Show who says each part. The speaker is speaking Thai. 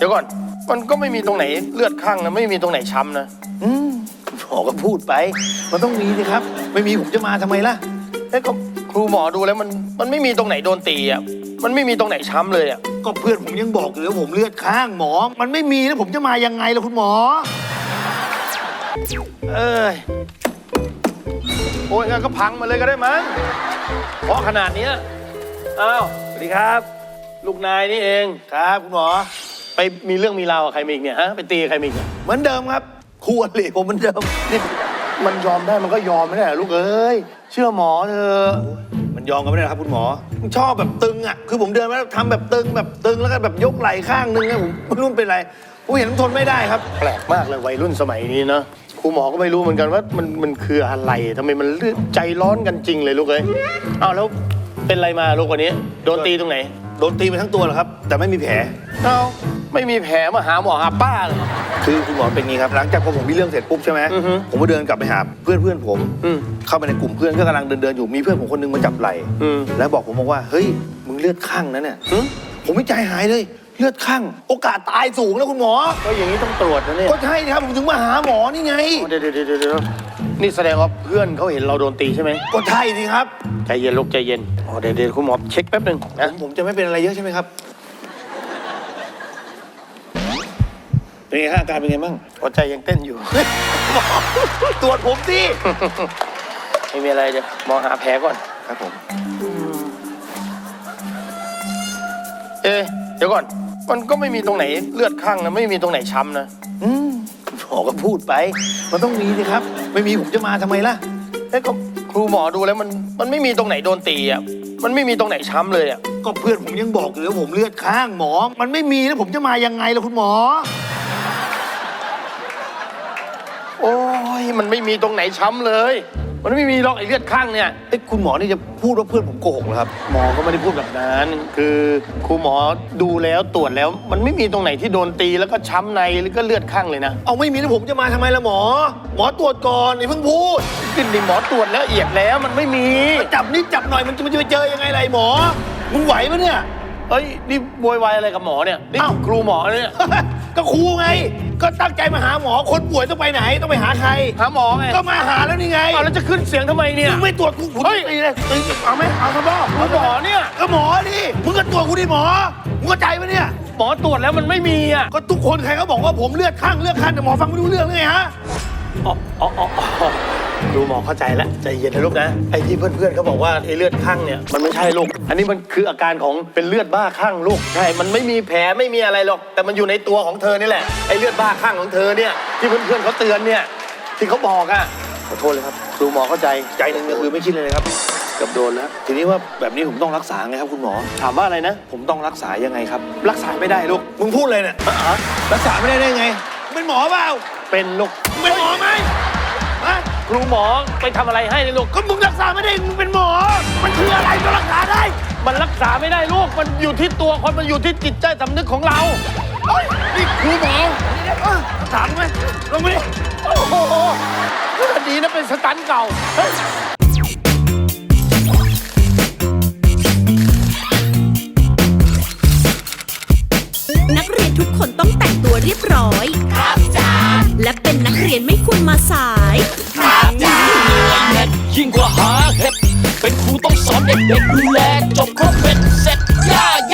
Speaker 1: เดี๋ยวก่อน มันก็ไม่มีตรงไหนเลือดข้างนะ ไม่มีตรงไหนช้ำนะ
Speaker 2: อืมหมอก็พูดไป มันต้องมีสิครับ ไม่มีผมจะมาทำไมล่ะ
Speaker 1: เอ้ยก็ครูหมอดูแล้วมัน มันไม่มีตรงไหนโดนตีอะ มันไม่มีตรงไหนช้ำเลยอะ
Speaker 2: ก็เพื่อนผมยังบอกอยู่ว่าผมเลือดข้างหมอ มันไม่มีแล้วผมจะมายังไงล่ะคุณหมอ
Speaker 1: เอ้ย โอ้ยงั้นก็พังมาเลยก็ได้มั้งเพราะขนาดเนี้ยอ้าว สวัสดีครับ ลูกนายนี่เอง
Speaker 2: ครับคุณหมอ
Speaker 1: ไปมีเรื่องมีราวกับใครมาอีกเนี่ยฮะไปตีกับใครมาอีกเนี่ย
Speaker 2: เหมือนเดิมครับคู่อริผมเหมือนเดิม
Speaker 1: นี่มันยอมได้มันก็ยอมไม่ได้เหรอลูกเอ้ยเชื่อหมอเถอะ
Speaker 2: มันยอมกันไม่ได้หรอกครับคุณหมอมันชอบแบบตึงอะคือผมเดินมาแล้วทำแบบตึงแบบตึงแล้วก็แบบยกไหล่ข้างนึงนะผมไม่รู้มันเป็นไรผมเห็นมันทนไม่ได้ครับ
Speaker 1: แปลกมากเลยวัยรุ่นสมัยนี้เนอะครูหมอก็ไม่รู้เหมือนกันว่ามันมันคืออะไรทำไมมันเลือดใจร้อนกันจริงเลยลูกเอ้ยอ้าวแล้วเป็นอะไรมาลูกวันนี้ โดนตีตรงไหน
Speaker 2: โดนตีไปทั้งตัวเหรอครับ แต่ไม่มีแผล
Speaker 1: เอ้า ไม่มีแผลมาหาหมอหาป้าเลย
Speaker 2: คือคุณหมอเป็นงี้ครับ หลังจากพอผมมีเรื่องเสร็จปุ๊บใช่ไหม
Speaker 1: อือฮึ
Speaker 2: ผมก็เดินกลับไปหาเพื่อนเพื่อนๆผม
Speaker 1: อืม
Speaker 2: เข้าไปในกลุ่มเพื่อนก็กำลังเดินเดินๆอยู่มีเพื่อนผมคนนึงมาจับไหล่
Speaker 1: อืม
Speaker 2: แล้วบอกผมบอกว่าเฮ้ยมึงเลือดข้างนะเนี่ย
Speaker 1: หึ
Speaker 2: ผมไม่ใจหายเลยเลือดข้างโอกาสตายสูงนะคุณหมอ
Speaker 1: ก็อย่างนี้ต้องตรวจนะเนี่ย
Speaker 2: ก็ใช่ครับผมถึงมาหาหมอนี่ไง
Speaker 1: อ๋อเดี๋ยวเดี๋ยวเดี๋ยวเดี๋ยวนี่แสดงว่าเพื่อนเขาเห็นเราโดนตีใช่ไหม
Speaker 2: ก็ใช่สิครับ
Speaker 1: ใจเย็นลูกใจเย็นอ๋อเดี๋ยวเดี๋ยวคุณหมอเช็คแป๊บหนึ่ง
Speaker 2: ผ
Speaker 1: นะ
Speaker 2: มผมจะไม่เป็นอะไรเยอะใช่ไหมครับ เป็นไงฮะอาการเป็นไงบ้าง
Speaker 1: หัวใจยังเต้นอยู่
Speaker 2: ตรวจผมสิ
Speaker 1: ไม่มีอะไรเดี๋ยวหมอหาแผลก่อน
Speaker 2: ครับผม
Speaker 1: เอ๊ะเดี๋ยวก่อน มันก็ไม่มีตรงไหนเลือดข้างนะ ไม่มีตรงไหนช้ำนะ
Speaker 2: อืมหมอก็พูดไป มันต้องมีสิครับ ไม่มีผมจะมาทำไมล่ะ
Speaker 1: เอ๊ะก็ครูหมอดูแล้วมัน มันไม่มีตรงไหนโดนตีอะ มันไม่มีตรงไหนช้ำเลยอะ
Speaker 2: ก็เพื่อนผมยังบอกอยู่ว่าผมเลือดข้างหมอ มันไม่มีแล้วผมจะมายังไงล่ะคุณหมอ
Speaker 1: โอ้ยมันไม่มีตรงไหนช้ำเลย มันไม่มีหรอกไอ้เลือดข้างเนี่ย
Speaker 2: เอ้ยคุณหมอนี่จะพูดว่าเพื่อนผมโกหกเหรอครับ
Speaker 1: หมอก็ไม่ได้พูดแบบนั้น คือครูหมอดูแล้วตรวจแล้ว มันไม่มีตรงไหนที่โดนตีแล้วก็ช้ำในหรือก็เลือดข้างเลยนะ
Speaker 2: เอาไม่มีแล้วผมจะมาทำไมล่ะหมอ หมอตรวจก่อนอย่าเพิ่งพูด
Speaker 1: ขึ้นดิหมอตรวจแล้วละเอียดแล้วมันไม่มี
Speaker 2: จับนิดจับหน่อยมันจะมันจะไปเจอยังไงล่ะไอ้หมอมึงไหวปะเนี่ย
Speaker 1: เอ้ยนี่โวยวายอะไรกับหมอเนี่ยนี่
Speaker 2: เอ้า
Speaker 1: ครูหมอเนี่ย
Speaker 2: ก็ครูไง ก็ตั้งใจมาหาหมอคนป่วยต้องไปไหนต้องไปหาใคร
Speaker 1: หาหมอไง
Speaker 2: ก็มาหาแล้วนี่ไง
Speaker 1: เอาแล้วจะขึ้นเสียงทำไมเนี่ย
Speaker 2: มึงไม่ตรวจกูผม
Speaker 1: เฮ้ย
Speaker 2: ตีเลยตีเอาไหมเอาครับพ่อ
Speaker 1: ครูหมอเนี่ย
Speaker 2: ก็หมอดิมึงก็ตรวจกูดิหมอมึงเข้าใจปะเนี่ย
Speaker 1: หมอตรวจแล้วมันไม่มีอะ
Speaker 2: ก็ทุกคนใครเขาบอกว่าผมเลือดข้างเลือดข้างแต่หมอฟังไม่รู้เรื่องเลยไงฮะ
Speaker 1: อ๋ออ๋ออ๋ออ๋อ ดูหมอเข้าใจแล้วใจเย็นนะลูกนะไอ้ที่เพื่อนๆเขาบอกว่าไอ้เลือดข้างเนี่ยมันไม่ใช่ลูกอันนี้มันคืออาการของเป็นเลือดบ้าข้างลูกใช่ มันไม่มีแผลไม่มีอะไรหรอก แต่มันอยู่ในตัวของเธอนี่แหละไอ้เลือดบ้าข้างของเธอเนี่ยที่เพื่อนๆเขาเตือนเนี่ยที่เขาบอกอะขอโทษเลยครับครูหมอเข้าใจ
Speaker 2: ใจหนึ่งก็คือไม่คิดเลยนะครับ
Speaker 1: เกือบโดนแล้ว
Speaker 2: ทีนี้ว่าแบบนี้ผมต้องรักษาไงครับคุณหมอ
Speaker 1: ถามว่าอะไรนะ
Speaker 2: ผมต้องรักษายังไงครับ
Speaker 1: รักษาไม่ได้ลูก
Speaker 2: มึงพูดเลยเนี่ยรักษาไม่ได้ได้ไงมึงเป็นหมอเปล่า
Speaker 1: เป็นลูก
Speaker 2: มึงเป็นหมอไหมฮะ
Speaker 1: ครูหมอไปทำอะไรให้เลยลูก
Speaker 2: ก็มึงรักษาไม่ได้มึงเป็นหมอ มันคืออะไรก็รักษาได้
Speaker 1: มันรักษาไม่ได้ลูก มันอยู่ที่ตัวคน มันอยู่ที่จิตใจสำนึกของเรา
Speaker 2: เฮ้ยนี่ครูหมอเอ้ยถามไหมลงมาดิ
Speaker 1: โอ้โหดีนะเป็นสตันท์เก่าเฮ้ย
Speaker 3: นักเรียนทุกคนต้องแต่งตัวเรียบร้อย ครับจ้า และเป็นนักเรียนไม่ควรมาสาย
Speaker 4: ยิ่งกว่าหาเห็ดเป็นครูต้องสอนเด็กๆดูแลจบครบเป็น